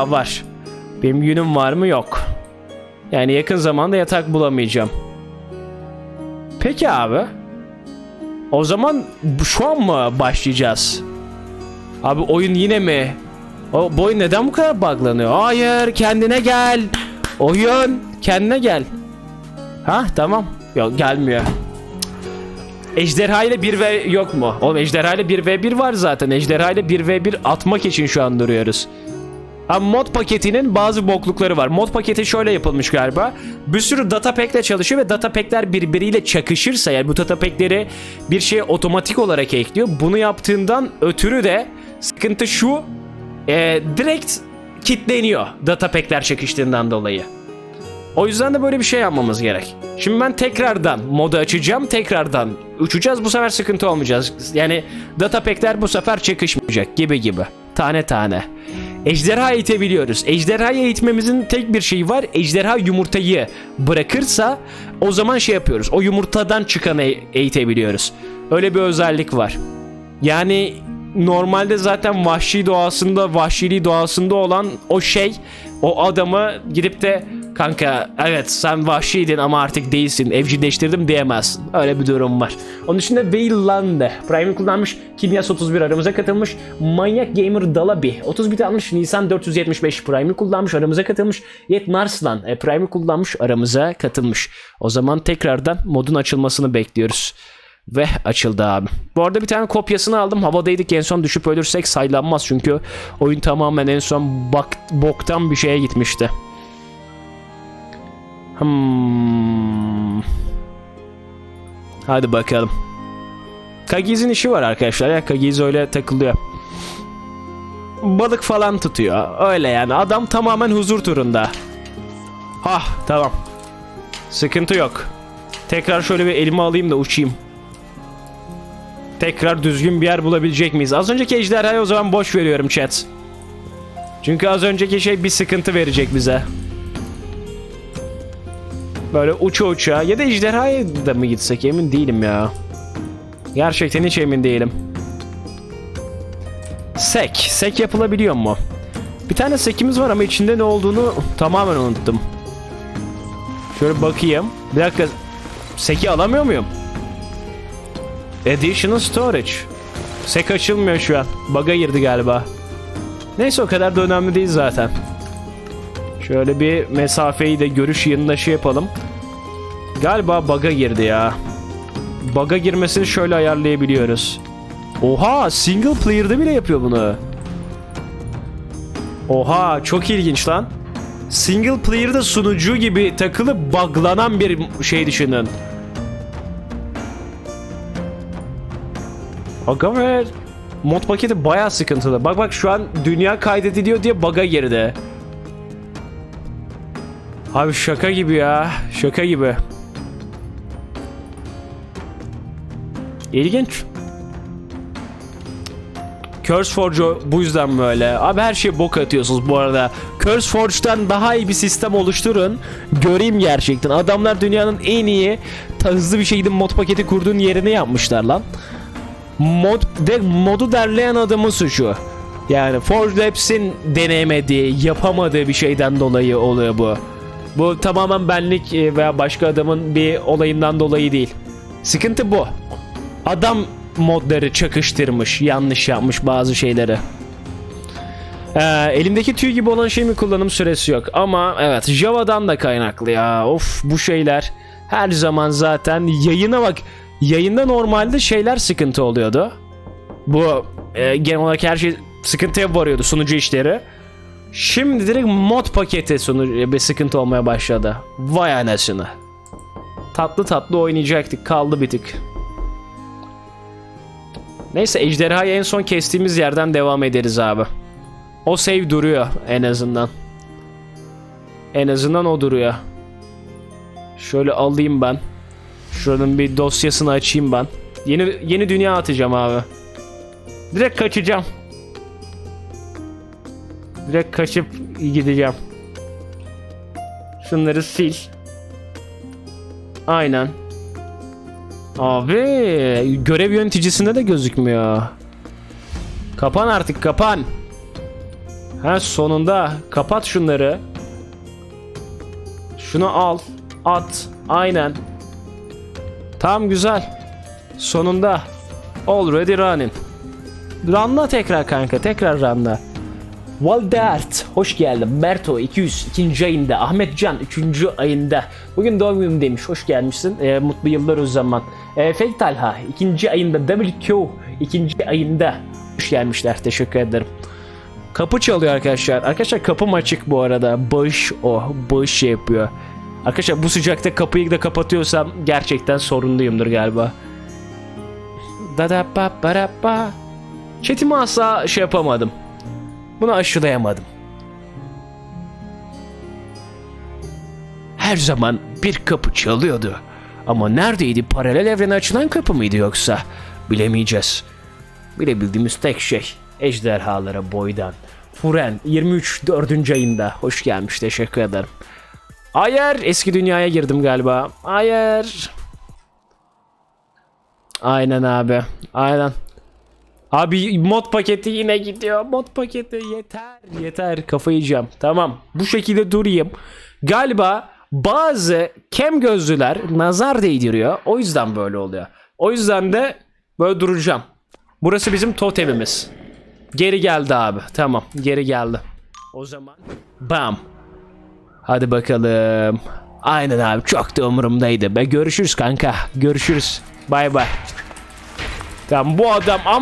Var. Benim günüm var mı? Yok. Yani yakın zamanda yatak bulamayacağım. Peki abi. O zaman şu an mı başlayacağız? Abi oyun yine mi? O bu oyun neden bu kadar buglanıyor? Hayır kendine gel. Oyun kendine gel. Ha tamam. Yok gelmiyor. Ejderha ile 1v yok mu? Oğlum ejderha ile 1v1 var zaten. Ejderha ile 1v1 atmak için şu an duruyoruz. Ama mod paketinin bazı boklukları var. Mod paketi şöyle yapılmış galiba. Bir sürü data pack'le çalışıyor ve data pack'ler birbiriyle çakışırsa yani bu data pack'leri bir şeye otomatik olarak ekliyor. Bunu yaptığından ötürü de sıkıntı şu. e, direkt kitleniyor data pack'ler çakıştığından dolayı. O yüzden de böyle bir şey yapmamız gerek. Şimdi ben tekrardan modu açacağım. Tekrardan uçacağız. Bu sefer sıkıntı olmayacağız. Yani data pack'ler bu sefer çakışmayacak gibi gibi. Tane tane. Ejderha eğitebiliyoruz. Ejderhayı eğitmemizin tek bir şeyi var. Ejderha yumurtayı bırakırsa o zaman şey yapıyoruz. O yumurtadan çıkanı e- eğitebiliyoruz. Öyle bir özellik var. Yani normalde zaten vahşi doğasında, vahşiliği doğasında olan o şey o adamı gidip de kanka evet sen vahşiydin ama artık değilsin evcilleştirdim diyemezsin. Öyle bir durum var. Onun dışında Veilande Prime kullanmış. Kimyas 31 aramıza katılmış. Manyak Gamer Dalabi 30 bit almış. Nisan 475 Prime'i kullanmış aramıza katılmış. Yet Narslan e, Prime'i kullanmış aramıza katılmış. O zaman tekrardan modun açılmasını bekliyoruz. Ve açıldı abi. Bu arada bir tane kopyasını aldım. Havadaydık en son düşüp ölürsek saylanmaz. Çünkü oyun tamamen en son bak, boktan bir şeye gitmişti. Hmm. Hadi bakalım. Kagiz'in işi var arkadaşlar ya. Kagiz öyle takılıyor. Balık falan tutuyor. Öyle yani. Adam tamamen huzur turunda. Hah tamam. Sıkıntı yok. Tekrar şöyle bir elime alayım da uçayım. Tekrar düzgün bir yer bulabilecek miyiz? Az önceki ejderhayı o zaman boş veriyorum chat. Çünkü az önceki şey bir sıkıntı verecek bize. Böyle uça uça ya da ejderhaya da mı gitsek emin değilim ya. Gerçekten hiç emin değilim. Sek. Sek yapılabiliyor mu? Bir tane sekimiz var ama içinde ne olduğunu tamamen unuttum. Şöyle bakayım. Bir dakika. Seki alamıyor muyum? Additional storage. Sek açılmıyor şu an. Bug'a girdi galiba. Neyse o kadar da önemli değil zaten. Şöyle bir mesafeyi de görüş yanında yapalım. Galiba bug'a girdi ya. Bug'a girmesini şöyle ayarlayabiliyoruz. Oha single player'da bile yapıyor bunu. Oha çok ilginç lan. Single player'da sunucu gibi takılıp buglanan bir şey düşünün. Aga mod paketi bayağı sıkıntılı. Bak bak şu an dünya kaydediliyor diye bug'a girdi. Abi şaka gibi ya. Şaka gibi. İlginç. CurseForge bu yüzden böyle. Abi her şeye bok atıyorsunuz bu arada. CurseForge'dan daha iyi bir sistem oluşturun. Göreyim gerçekten. Adamlar dünyanın en iyi hızlı bir şekilde mod paketi kurduğun yerini yapmışlar lan. Mod de, modu derleyen adamın suçu. Yani Forge Labs'in deneyemediği, yapamadığı bir şeyden dolayı oluyor bu. Bu tamamen benlik e, veya başka adamın bir olayından dolayı değil. Sıkıntı bu. Adam modları çakıştırmış, yanlış yapmış bazı şeyleri. Ee, elimdeki tüy gibi olan şey mi kullanım süresi yok. Ama evet Java'dan da kaynaklı ya. Of bu şeyler her zaman zaten yayına bak. Yayında normalde şeyler sıkıntı oluyordu. Bu e, genel olarak her şey sıkıntıya varıyordu sunucu işleri. Şimdi direkt mod paketi sunucu bir sıkıntı olmaya başladı. Vay anasını. Tatlı tatlı oynayacaktık kaldı bir tık. Neyse ejderhayı en son kestiğimiz yerden devam ederiz abi. O save duruyor en azından. En azından o duruyor. Şöyle alayım ben. Şuranın bir dosyasını açayım ben. Yeni yeni dünya atacağım abi. Direkt kaçacağım. Direkt kaçıp gideceğim. Şunları sil. Aynen. Abi görev yöneticisinde de gözükmüyor. Kapan artık kapan. Ha sonunda kapat şunları. Şunu al. At. Aynen. Tam güzel. Sonunda. Already running. Runla tekrar kanka. Tekrar runla. Valdert. Hoş geldin. Berto 200. ikinci ayında. Ahmet Can 3. ayında. Bugün doğum günüm demiş. Hoş gelmişsin. Ee, mutlu yıllar o zaman. Ee, Fake Talha. ikinci ayında. WQ. ikinci ayında. Hoş gelmişler. Teşekkür ederim. Kapı çalıyor arkadaşlar. Arkadaşlar kapım açık bu arada. Bağış o. Bağış şey yapıyor. Arkadaşlar bu sıcakta kapıyı da kapatıyorsam gerçekten sorunluyumdur galiba. Da da ba da ba. Chatimi asla şey yapamadım. Bunu aşılayamadım. Her zaman bir kapı çalıyordu. Ama neredeydi? Paralel evrene açılan kapı mıydı yoksa? Bilemeyeceğiz. Bilebildiğimiz tek şey ejderhalara boydan. Furen 23 4. ayında. Hoş gelmiş teşekkür ederim. Hayır eski dünyaya girdim galiba. Hayır. Aynen abi. Aynen. Abi mod paketi yine gidiyor. Mod paketi yeter. Yeter kafayı yiyeceğim. Tamam. Bu şekilde durayım. Galiba bazı kem gözlüler nazar değdiriyor. O yüzden böyle oluyor. O yüzden de böyle duracağım. Burası bizim totemimiz. Geri geldi abi. Tamam. Geri geldi. O zaman bam. Hadi bakalım. Aynen abi. Çok da umurumdaydı. Be görüşürüz kanka. Görüşürüz. Bay bay. Tamam bu adam ama